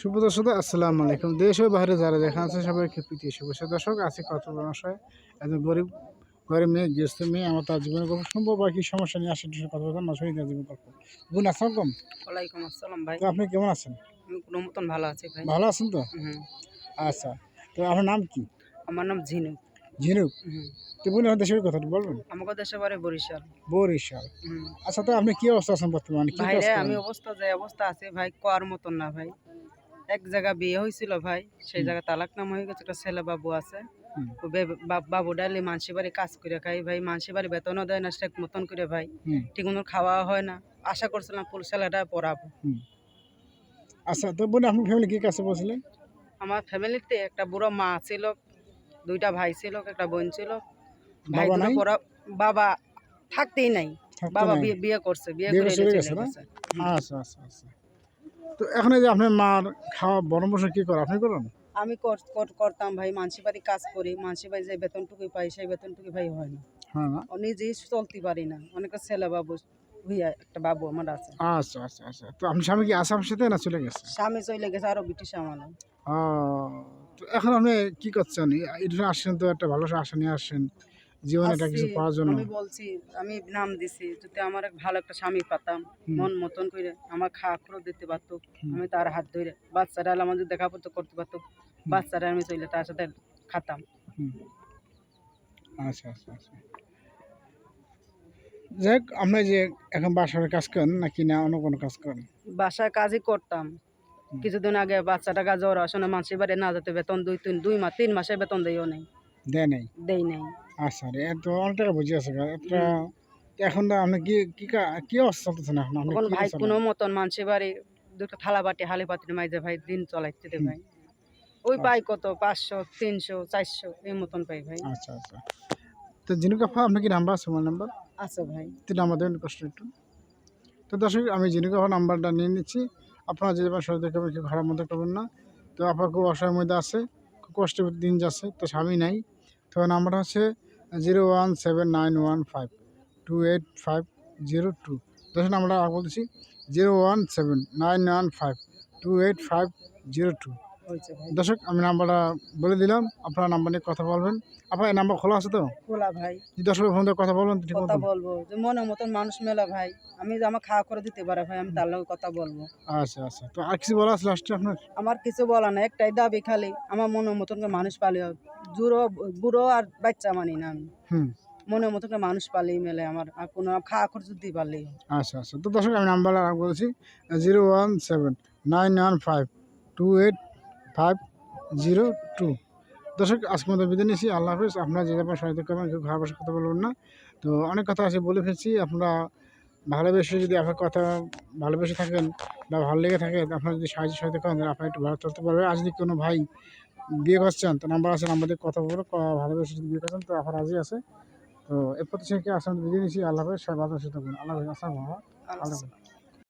শুভ দর্শক আসসালামু আলাইকুম। দেশ ও বাইরে যারা দেখা আছে সবাইকে প্রীতি। শুভেচ্ছা দর্শক আছে কত বয়সে একজন গরিব গরিব মেয়ে গৃহস্থ মেয়ে আমার তার জীবনে গল্প সম্ভব বা কি সমস্যা নিয়ে আসে একটু কথা বলতাম না শহীদ জীবন গল্প। বোন আসসালাম ওয়ালাইকুম আসসালাম ভাই। তো আপনি কেমন আছেন? আমি কোনো মতন ভালো আছি ভাই। ভালো আছেন তো? আচ্ছা। তো আপনার নাম কি? আমার নাম ঝিনু ঝিনুক? হুম। তো বোন আমার দেশের কথা বলবেন। আমাকে দেশে বাড়ি বরিশাল। বরিশাল। আচ্ছা তো আপনি কি অবস্থা আছেন বর্তমানে? কি আমি অবস্থা যে অবস্থা আছে ভাই কোয়ার মতন না ভাই। এক জায়গা বিয়ে হয়েছিল ভাই সেই জায়গা তালাক নাম হয়ে গেছে একটা ছেলে বাবু আছে। বাবু ডালি মানসি বাড়ি কাজ করে খাই ভাই মানসি বাড়ি বেতনও দেয় না ঠিক মতন করে ভাই। ঠিক মতন খাওয়া হয় না। আশা করছিলাম পুল ছেলেটা পড়াবো। আচ্ছা তো বোন আপনি ফ্যামিলি কি কাছে বলছিলেন আমার ফ্যামিলিতে একটা বুড়ো মা ছিল দুইটা ভাই ছিল একটা বোন ছিল। ভাই দুটো পড়া বাবা থাকতেই নাই। বাবা বিয়ে করছে বিয়ে করে চলে? গেছে। আচ্ছা আচ্ছা আচ্ছা। তো এখন এই যে আপনার মার খাওয়া বড় বসে কি করে আপনি করেন? আমি কর- কর- করতাম ভাই মানসি বাড়ি কাজ করি। মানসি বাড়ি যে বেতনটুকু পাই সেই বেতনটুকু ভাই হয় না। হ্যাঁ নিজেই চলতে পারি না। অনেকটা ছেলে বাবু হইয়া একটা বাবু আমার আছে। আচ্ছা আচ্ছা আচ্ছা। তো আপনি স্বামী কি আসাম সাথে না চলে গেছে? স্বামী চলে গেছে আরও ব্রিটিশ আমার তো এখন আপনি কি করছেন? এটা আসছেন তো একটা ভালো আশা নিয়ে আসছেন। জীবনে একটা কিছু পাওয়ার জন্য। আমি বলছি আমি নাম দিছি যদি আমার এক ভালো একটা স্বামী পাতাম মন মতন করে আমার খাওয়া খরচ দিতে পারতো আমি তার হাত ধরে বাচ্চারা আমাদের দেখা পড়তে করতে পারতো বাচ্চারা আমি চলে তার সাথে খাতাম। আচ্ছা আচ্ছা আচ্ছা। যাই হোক আপনি যে এখন বাসার কাজ করেন নাকি না অন্য কোনো কাজ করেন? বাসায় কাজই করতাম। কিছুদিন আগে বাচ্চাটা গা জ্বর আসলে মানুষের বাড়ি না যেতে বেতন দুই তিন দুই মাস তিন মাসের বেতন দিও নেই। দেয় নেই? দেয় নেই। আচ্ছা রে এত অনেক টাকা বুঝে আছে। একটা এখন তো আপনি কি কি কা- কি অবস্থা চলতেছেন এখন? এখন ভাই কোনো মতন মানুষের বাড়ি দুটো থালা বাটি হালি পাত্রে মাইজে ভাই দিন চলাইতে দে ভাই। ওই পাই কত? পাঁচশো তিনশো চারশো এই মতন পাই ভাই। আচ্ছা আচ্ছা। তো জিনুকা ফা আপনার কি নাম্বার আছে আমার নাম্বার আছে ভাই। তিন নাম্বার দেবেন কষ্ট একটু। তো দর্শক আমি জিনুকা ফা নাম্বারটা নিয়ে নিচ্ছি। আপনারা যে যাবেন সহজে করবেন কেউ খারাপ মধ্যে করবেন না। তো আপনার খুব অসহায়ের মধ্যে আছে খুব কষ্টের দিন যাচ্ছে তো স্বামী নাই। তো নাম্বারটা হচ্ছে zero one seven nine one five, two eight five zero two. দর্শক নাম্বারটা বলছি zero one seven nine one five, two eight five zero two. দর্শক আমি নাম্বারটা বলে দিলাম আপনারা নাম্বার নিয়ে কথা বলবেন। আপনার নাম্বার খোলা আছে তো? খোলা ভাই। যদি দর্শকের ফোন কথা বলবেন কথা বলব। যে মনের মতন মানুষ মেলা ভাই। আমি যে আমার খাওয়া করে দিতে পারে ভাই আমি তার লগে কথা বলব। আচ্ছা আচ্ছা। তো আর কিছু বলা আছে লাস্টে আপনার? আমার কিছু বলা না একটাই দাবি খালি আমার মনের মতন মানুষ পালি জুড়ো বুড়ো আর বাচ্চা মানি না আমি। হুম। মনের মতন করে মানুষ পালি মেলে আমার আর কোনো খাওয়া খরচ দিতে পারলেই আচ্ছা আচ্ছা। তো দর্শক আমি নাম্বার বলছি zero one seven nine one five two eight five zero two দর্শক আজকে মতো বিদায় নিয়েছি আল্লাহ হাফিজ আপনারা যে যাবেন সহায়তা করবেন কেউ খারাপ কথা বলবেন না তো অনেক কথা আছে বলে ফেলছি আপনারা ভালোবেসে যদি আপনার কথা ভালোবেসে থাকেন বা ভালো লেগে থাকে আপনারা যদি সাহায্য সহায়তা করেন তাহলে আপনারা একটু ভালো চলতে পারবে আর যদি কোনো ভাই বিয়ে করছেন তো নাম্বার আছে নাম্বার দিয়ে কথা বলব ভালোবেসে যদি বিয়ে করছেন তো আপনার রাজি আছে তো এরপর থেকে আসলে বিদায় নিয়েছি আল্লাহ হাফিজ সবাই ভালো সুস্থ আল্লাহ হাফিজ আসসালামু। আল্লাহ।